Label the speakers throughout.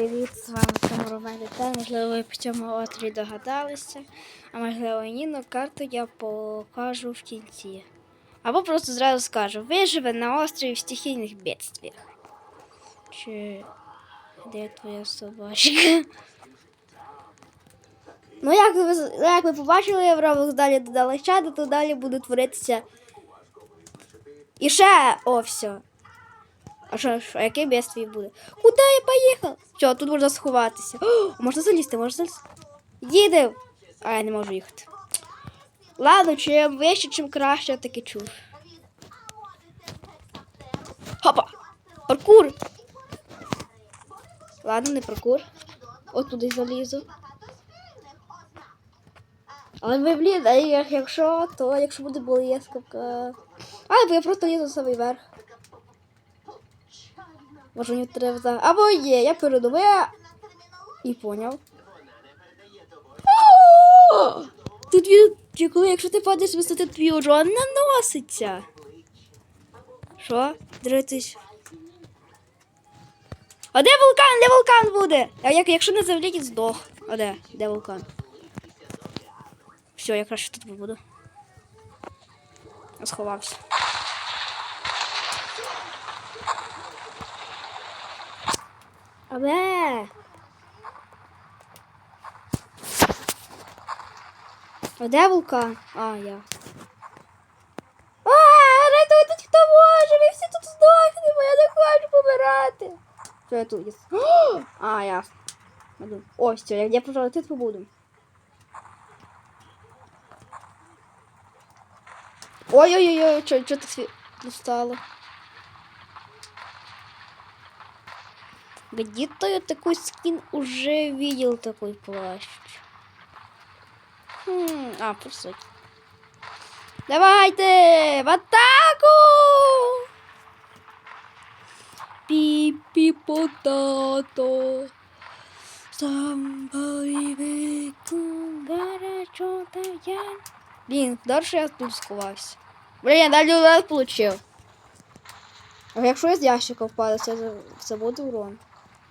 Speaker 1: привіт! З вами Самуровен Дітей. Можливо, ви по цьому острові догадалися, а можливо ні, но карту я покажу в кінці. Або просто зразу скажу, виживе на острові в стихійних бедствіях. Чи де твоя собачка? Ну, як ви, як ви побачили, я в Roblox далі додала чат, то далі буде творитися. І ще, о, все. А що, що, яке бедствие буде? Куди я поїхав? Що, тут можна сховатися. О, можна залізти, можна залізти. Їдемо. А, я не можу їхати. Ладно, чим вище, чим краще, так і чув. Хопа! Паркур! Ладно, не паркур. От туди залізу. Але ви, блін, якщо, то якщо буде блискавка. А, бо я просто лізу самий верх. Може мені треба. Або є, я передове і поняв. Тут чи коли, якщо ти падаєш висоти, твій урон наноситься. Що? Дивитись. А де вулкан? Де вулкан буде? А як, якщо не завліть, здох. А де? Де вулкан? Все, я краще тут побуду. Сховався. Але. А де вулкан? А, я. А, рятуйте, хто може, ми всі тут здохнемо, я не хочу помирати. Що я тут? А, ясно. Іду. О, все, я, я пожалуй, тут побуду. Ой-ой-ой, что, что ты достала? Где-то я такой скин уже видел такой плащ. Хм, а, просто. Давайте! В атаку! Пипи потато. Somebody гарячо я. Дальше я тут сховався. Блін, я далі урон получив. А якщо я з ящика впаду, це, це буде урон.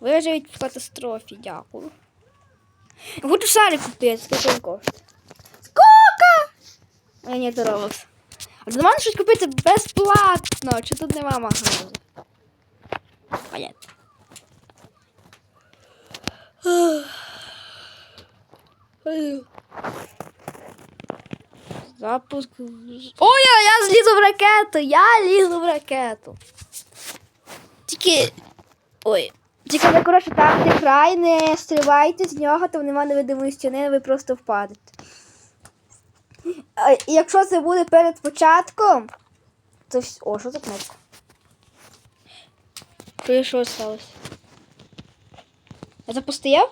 Speaker 1: Виживіть в катастрофі, дякую. Я хочу шарик купити, скільки коштує. Сколько? А ні, це А ти можна щось купити безплатно, чи тут нема магазину? Понятно. Запуск. Ой, я, я злізу в ракету! Я лізу в ракету. Тільки. Ой. Ви, коротше, там, де край, не стрибайте з нього, там нема невидимої стіни, ви просто впадете. І якщо це буде перед початком, то О, що за кнопка? Що, що сталося? Я запустив?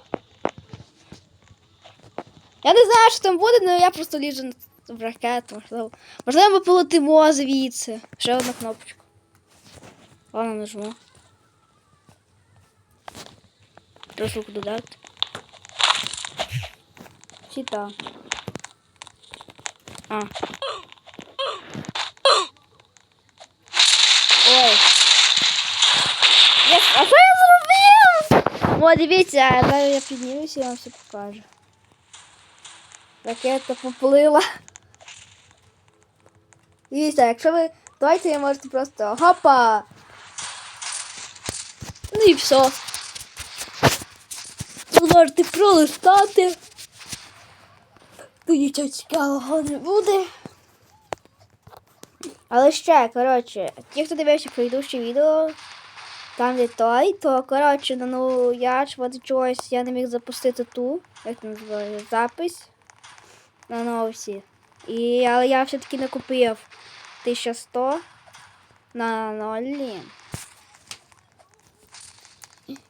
Speaker 1: Я не знаю, що там буде, але я просто ліжу на- в ракету. Можливо, можливо ми полетимо звідси. Ще одна кнопочка. Ладно, нажму. Прослуг додати. Сіта. А. Ой. Єс, а що я зробив? О, дивіться, зараз я піднімуся і вам все покажу. Ракета поплила. Дивіться, якщо ви давайте ви можете просто гопа. Ну і все. Можете пролистати. Тут нічого цікавого не буде. Але ще, коротше, ті, хто дивився предыдущее відео, там де той, то коротше, ну я ж от чогось я не міг запустити ту, як це називається, запис на ноусі. І, але я все-таки не купив 1100 на нолі.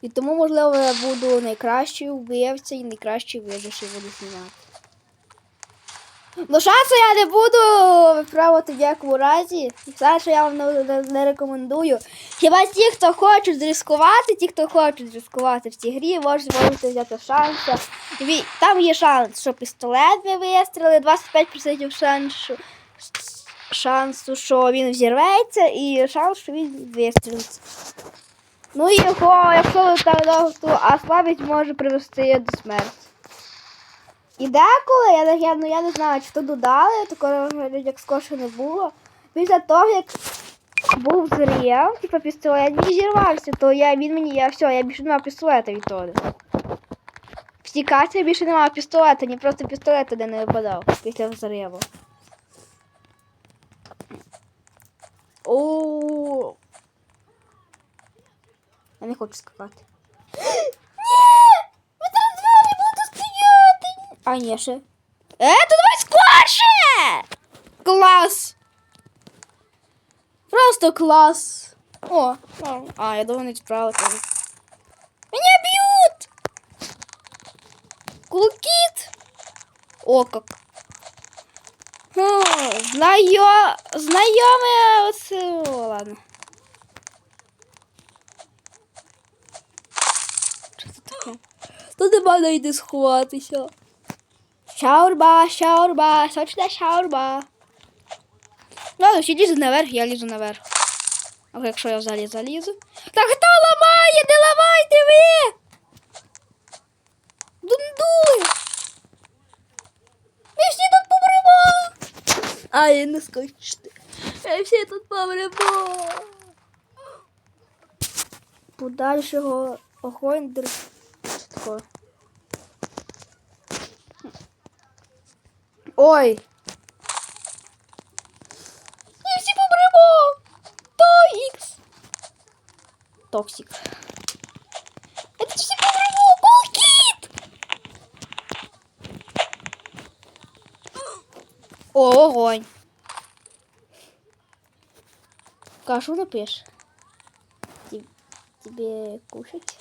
Speaker 1: І тому, можливо, я буду найкращий вбивця і найкращий виживший буду знімати. Ну, шансу я не буду відправити в якому разі. Що я вам не, не, не рекомендую. Хіба ті, хто хочуть зрискувати, ті, хто хочуть зрискувати в цій грі, можуть, можете взяти шанс. Там є шанс, що пістолет ви вистріли, 25% шансу, шансу, що він взірветься, і шанс, що він вистрілиться. Ну його, якщо так довго, а слабість може привести до смерті. І деколи, я, я, ну, я не знаю, чи то додали, такого як скорше не було. Після того, як був зрів, типу пістолет і зірвався, то я, він мені, я все, я більше не мав пістолета відтоді. Втікати я більше не мав пістолета, ні просто пістолет туди не випадав після взриву. О. Я не хочу скакати. Ні! З вами буду стояти! А, ні, ще. Е, то давай скорше! Клас! Просто клас! О, о, а, я думаю, не справа тоже. Меня бьют! Кулкит! О, как. Хм, знайо... Знайоме оце... О, ладно. Тут нема найди сховатися. Шаурба, шаурба, сочна шаурба. Ладно, всі лізуть наверх, я лізу наверх. А якщо я взагалі залізу. Та хто ламає? Не ламайте ви! Дундуй! Ми всі тут помремо! А, я не скочити. Ми всі тут помремо. Подальшого огонь др... Що таке? Ой! Ми всі помремо! То ікс! Токсик. Это все помремо! Колкіт! О, огонь. Кашу напишешь? Те- Тебе кушать?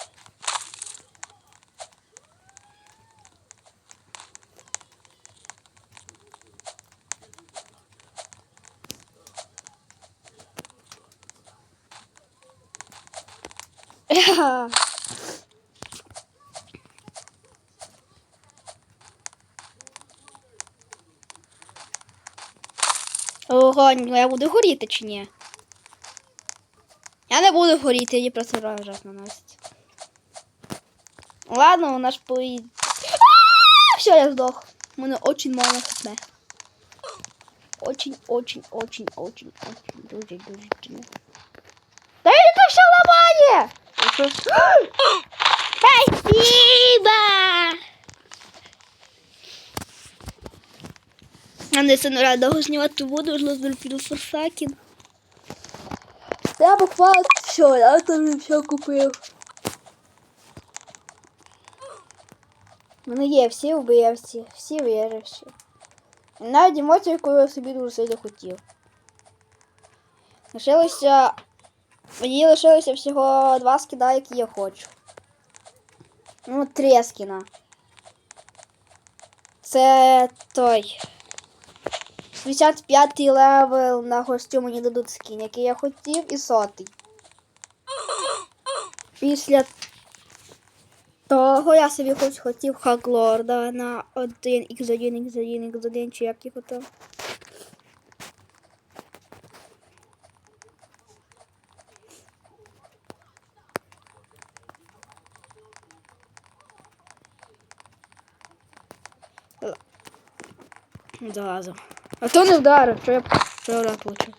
Speaker 1: Огонь, ну я буду горіти чи ні? Я не буду горіти, мені просто рожать наносить. Ладно, у нас поїде. Все, я здох. У мене очень мало хп. Очень, очень, очень, очень, очень, дуже, дуже, дуже. Да это все ломание! Спасибо! А не сильно рада знімати буду, ж філософакін. Я буквально все, я тобі все купив. У мене є всі вбивці, всі виживші. Навіть емоцію, яку я собі дуже сильно хотів. Лишилося. Мені лишилося всього два скіда, які я хочу. Ну, три скіна. Це той. 55 левел на костюм мені дадуть скін, який я хотів, і сотий. Після того я собі хоч хотів Хаглорда на 1 x1, x1, x1, чи як його там. Залазив. А то не вдарив, що я що я получив.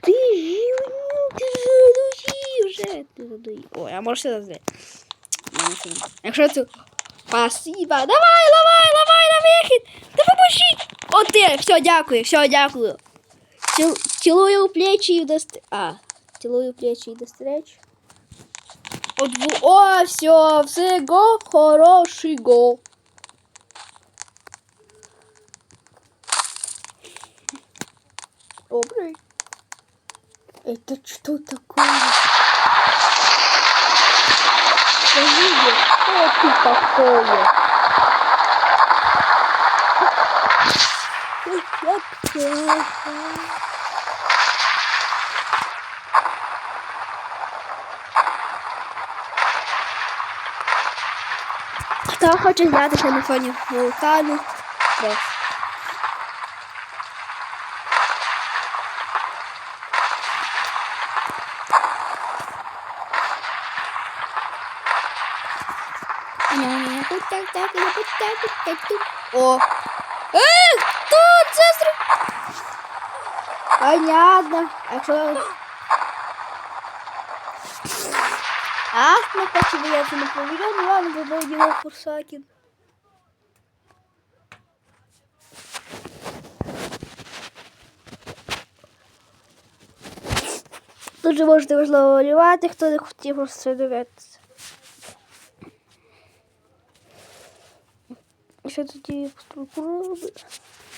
Speaker 1: Ти гівнюк, ти задуші вже. Ти задуї. Ой, а можеш сюди здати. Якщо це... Спасибо. Давай, давай, давай на вихід. Та поможіть. О, ти. Все, дякую, все, дякую. Ціл, цілую у плечі і до ст- А, цілую у плечі і до встречі. От, бу- о, все, все, го, хороший гол. Добрый. Это что такое? Скажи мне, что ты такое? Хто хоче знятися на фоні вулкану? Десь. О! Ей, хто це зробив? Понятно. А что? Ах, ну почему я тебе не проверял? Ну ладно, выбрал его Фурсакин. Дуже можете можливо олівати, хто не хотів просто дивитися. Що тоді?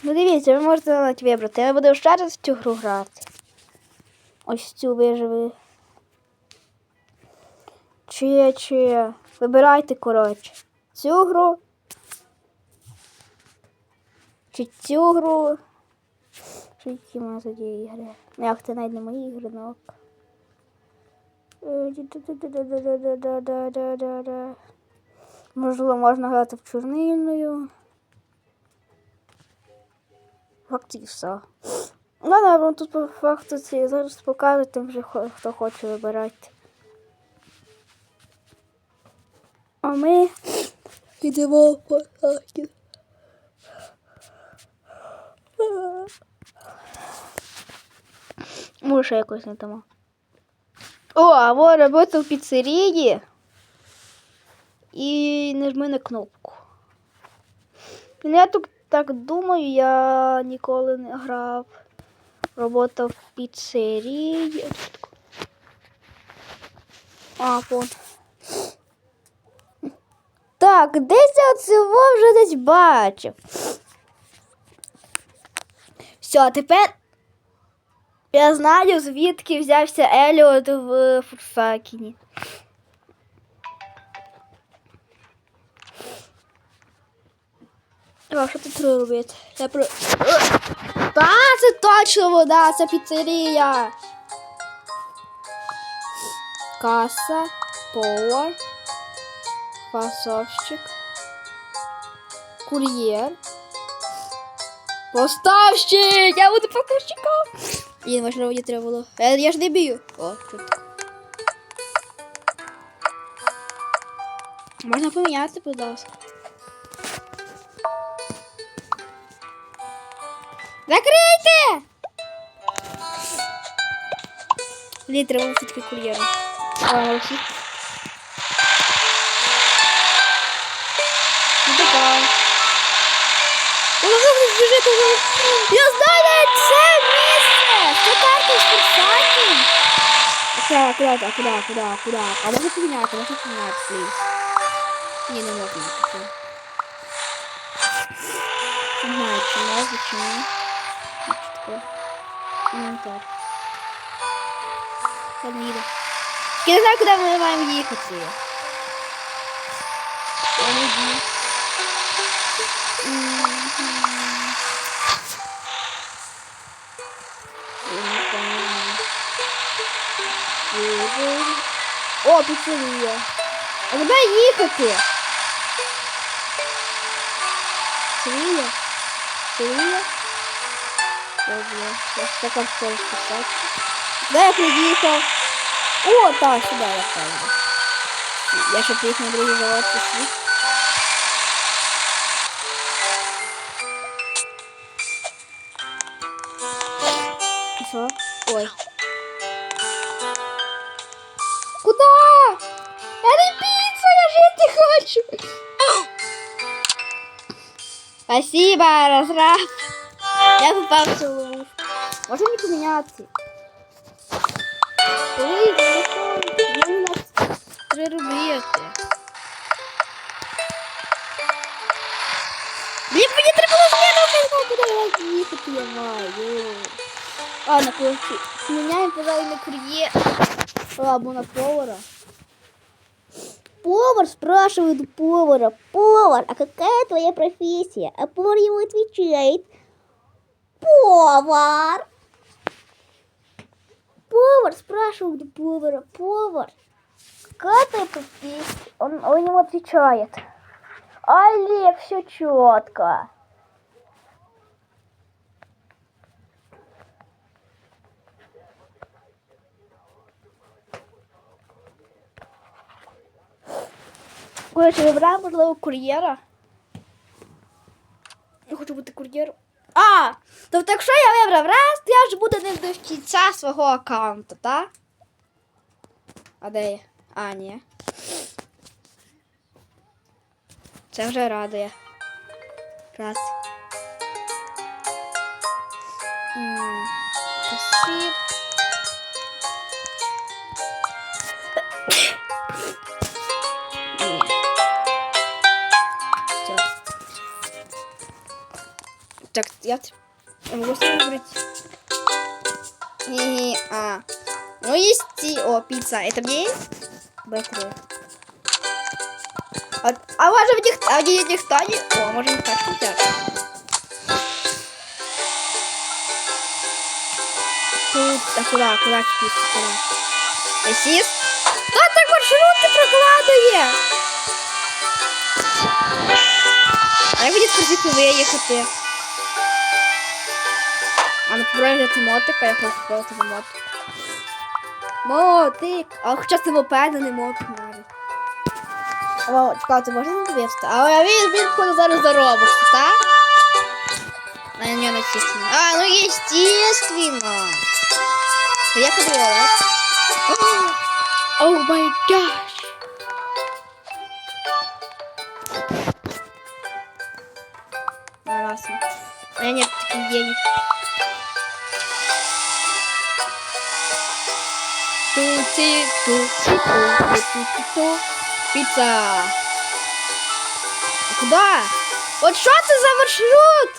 Speaker 1: Ну дивіться, ви можете навіть вибрати. Я буду ще раз в цю гру грати. Ось цю виживи. Чи, чи. Вибирайте, коротше. Цю гру. Чи цю гру. Чи які мене тоді ігри? Ну, Як це навіть не мої ігри, ну ок. Можливо, можна грати в чорнильною. Факти все. Ладно, я вам тут по факту ці зараз покажу, тим вже хто хоче вибирати. А ми підемо по факті. Може, якось не тому. О, а вот работа в піцерії. І нажми на кнопку. Ну, я тут так думаю, я ніколи не грав. Робота в піцерії. А, вон. Так, десь я вже десь бачив. Все, тепер я знаю, звідки взявся Еліот в Фурсакіні. А що тут робити? Я про. Та, це точно вода, це піцерія. Каса, повар, фасовщик, кур'єр. Поставщик! Я буду поставщиком! Блін, можливо, мені треба було. Я, я ж не бію. О, чутко. Можна поміняти, будь ласка. Закрийте! Блін, треба бути таки кур'єром. А, молодці. Ну, така. Я знаю це місце! Це карта з Фурсакі. Так, куди, так, куди, куди, куди? А можна поміняти, можна поміняти, пліз. Ні, не можна. Не знаю, чи можна, чи ні. işte. Inventor. Hadi gidelim. Gelecek arkadaşlar ben videoyu kaçırıyorum. Öyle değil. О, пиццерия. Это мои коты. знаю. Я так вам. Да, я приехал. О, да, сюда я ставлю. Я сейчас приехал на другой завод пошли. Ой. Куда? Я Это пицца, я жить не хочу. Спасибо, разраб. Я попал в целую. Можно не поменяться? Ой, я у нас 3 рубли Блин, мне треба было смену, когда я их отъемаю. А, на курсе. Сменяем, пожалуй, на курье. Ладно, на повара.
Speaker 2: Повар спрашивает у повара. Повар, а какая твоя профессия? А повар ему отвечает. Повар. Повар спрашивает у повара, повар, какая твоя профессия? Он, он ему отвечает, Олег, все четко.
Speaker 1: Коротше, вибираю, можливо, кур'єра. Я хочу бути кур'єром. А! Тобто, якщо я вибрав раз, я ж буду не до кінця свого аккаунту, так? А де я? А, ні. Це вже радує. Раз. Спасибо. Так, я, т- я могу себе выбрать. Не, а. Ну, есть и... О, пицца. Это мне есть? Закрою. А, а может в них... А где никто не... О, может не так хотят. Тут... А куда? Куда пицца? Куда? Ресис? Хто так маршрути прокладує? А як мені скажіть виїхати? А ну попробуй взяти мотика, я хочу спробувати мотик. Мотик! А хоча це мопед, а не мотик навіть. О, чекайте, можна не вивести? А я він, він ходить зараз за робокс, так? А на нього начислено. А, ну естественно. Я кабриолет. О май гаш! Классно. Меня нет таких денег. Тути, тути, тути, тути, ту. Пицца. А куда? Вот что это за маршрут?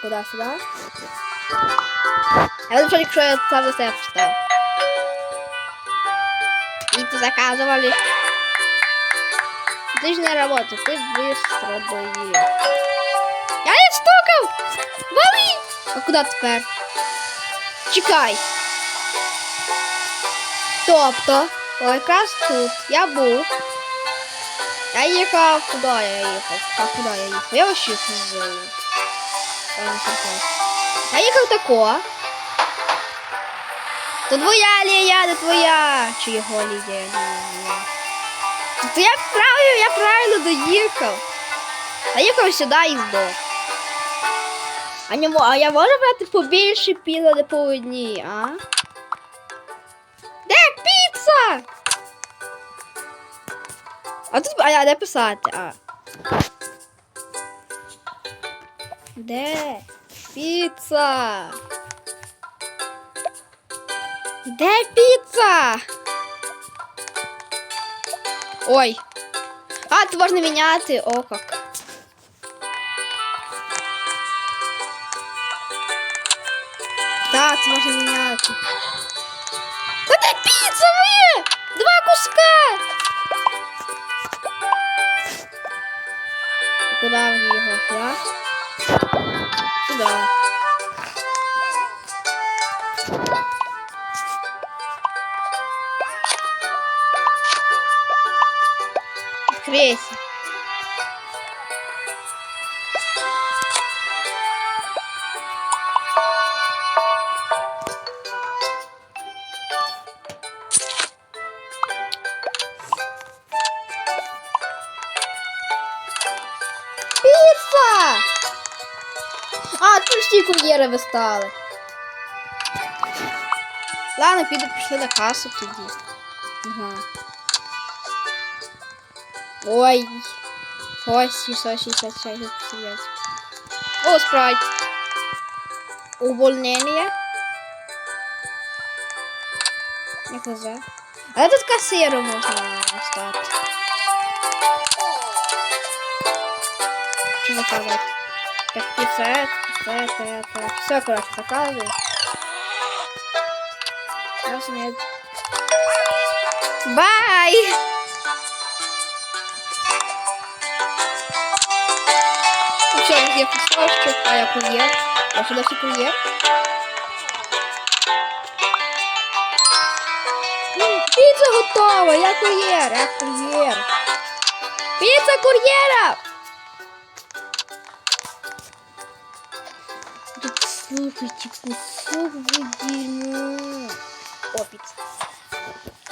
Speaker 1: Куда, сюда? Я лучше, якщо я сам за себе прочитаю. Пиццу заказывали. Ты же не работал, ты быстро доел. Я не стукав! Вали! А куди тепер? Чекай. Тобто, якраз тут я був. Я їхав, куди я їхав? А куди я їхав? Я вообще не. Я. Я їхав тако. То твоя Лія, не твоя. Чи його Лія? То я правильно, я правильно доїхав. А їхав сюди і здох. А, а я можу брати побільше піла не по а? А тут, а я де писати? А. Де? Піца? Де піца? Ой. А, тут можна міняти. О, как. Лідери ви стали. Ладно, піде пішли на касу тоді. Ага. Ой. Ось 666. О, спрайт. Увольнення. Не казав. А тут касиру можна стати. Що заказати? 550 это, это. Все, короче, показываю. Сейчас нет. Бай! Все, где посылочка, а я курьер. Я сюда все курьер. Пицца готова, я курьер, я курьер. Пицца курьеров! Слушайте, кусок дерьма. Опять.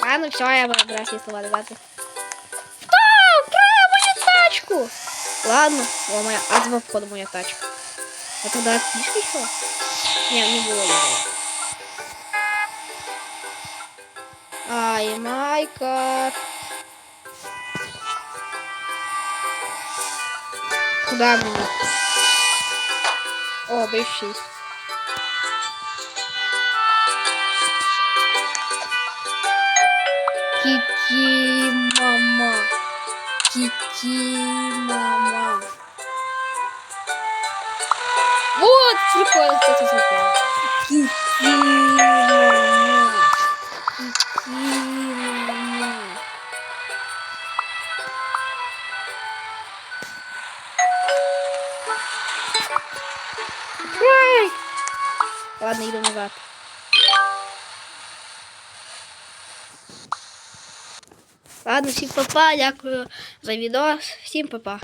Speaker 1: А, ну ладно, все, я выбрасываю слова, ребята. Да, украй мою тачку! Ладно, о, моя адва вход моя тачка. Это тогда отпишка еще? Не, не было. Не было. Ай, Майка. Куда мне? О, бывший. 기지 마마 기지 마마 우와 들을 거야 진짜 들을 거야 기지 Ладно, всім папа, дякую за відео. Всім папа.